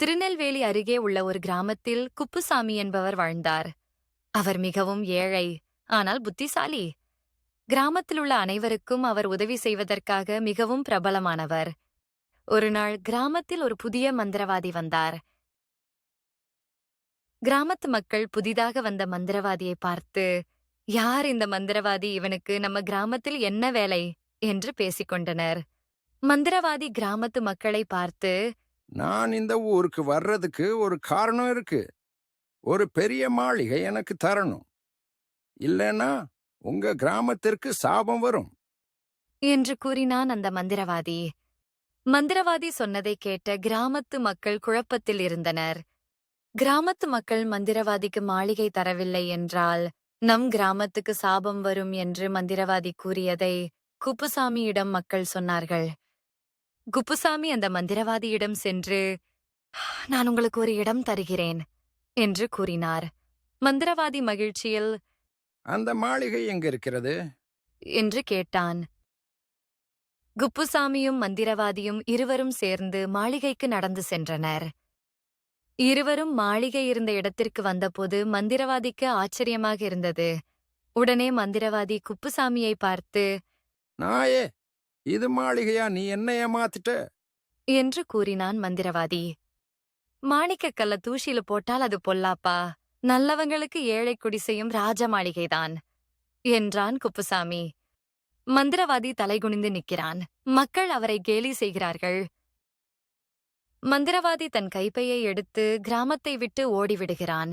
திருநெல்வேலி அருகே உள்ள ஒரு கிராமத்தில் குப்புசாமி என்பவர் வாழ்ந்தார். அவர் மிகவும் ஏழை ஆனால் புத்திசாலி. கிராமத்தில் உள்ள அனைவருக்கும் அவர் உதவி செய்வதற்காக மிகவும் பிரபலமானவர். ஒரு நாள் கிராமத்தில் ஒரு புதிய மந்திரவாதி வந்தார். கிராமத்து மக்கள் புதிதாக வந்த மந்திரவாதியை பார்த்து யார் இந்த மந்திரவாதி? இவனுக்கு நம்ம கிராமத்தில் என்ன வேலை? என்று பேசிக்கொண்டனர் மந்திரவாதி கிராமத்து மக்களை பார்த்து நான் இந்த ஊருக்கு வர்றதுக்கு ஒரு காரணம் இருக்கு. ஒரு பெரிய மாளிகை எனக்கு தரணும். இல்லைன்னா உங்க கிராமத்திற்கு சாபம் வரும். என்று கூறினான் அந்த மந்திரவாதி. மந்திரவாதி சொன்னதை கேட்ட கிராமத்து மக்கள் குழப்பத்தில் இருந்தனர். கிராமத்து மக்கள் மந்திரவாதிக்கு மாளிகை தரவில்லை என்றால் நம் கிராமத்துக்கு சாபம் வரும் என்று மந்திரவாதி கூறியதை குப்புசாமியிடம் மக்கள் சொன்னார்கள். குப்புசாமி அந்த மந்திரவாதியிடம் சென்று நான் உங்களுக்கு ஒரு இடம் தருகிறேன் என்று கூறினார். மந்திரவாதி மகிழ்ச்சியில் அந்த மாளிகை எங்க இருக்கிறது? என்று கேட்டான். குப்புசாமியும் மந்திரவாதியும் இருவரும் சேர்ந்து மாளிகைக்கு நடந்து சென்றனர். இருவரும் மாளிகை இருந்த இடத்திற்கு வந்தபோது மந்திரவாதிக்கு ஆச்சரியமாக இருந்தது. உடனே மந்திரவாதி குப்புசாமியை பார்த்து நாயே இது மாளிகையா? நீ என்ன ஏமாத்திட்ட? என்று கூறினான் மந்திரவாதி. மாணிக்கக்கல்ல தூசில போட்டால் அது பொல்லாப்பா? நல்லவங்களுக்கு ஏழை குடிசையும் ராஜ மாளிகைதான் என்றான் குப்புசாமி. மந்திரவாதி தலைகுனிந்து நிற்கிறான். மக்கள் அவரை கேலி செய்கிறார்கள். மந்திரவாதி தன் கைப்பையை எடுத்து கிராமத்தை விட்டு ஓடிவிடுகிறான்.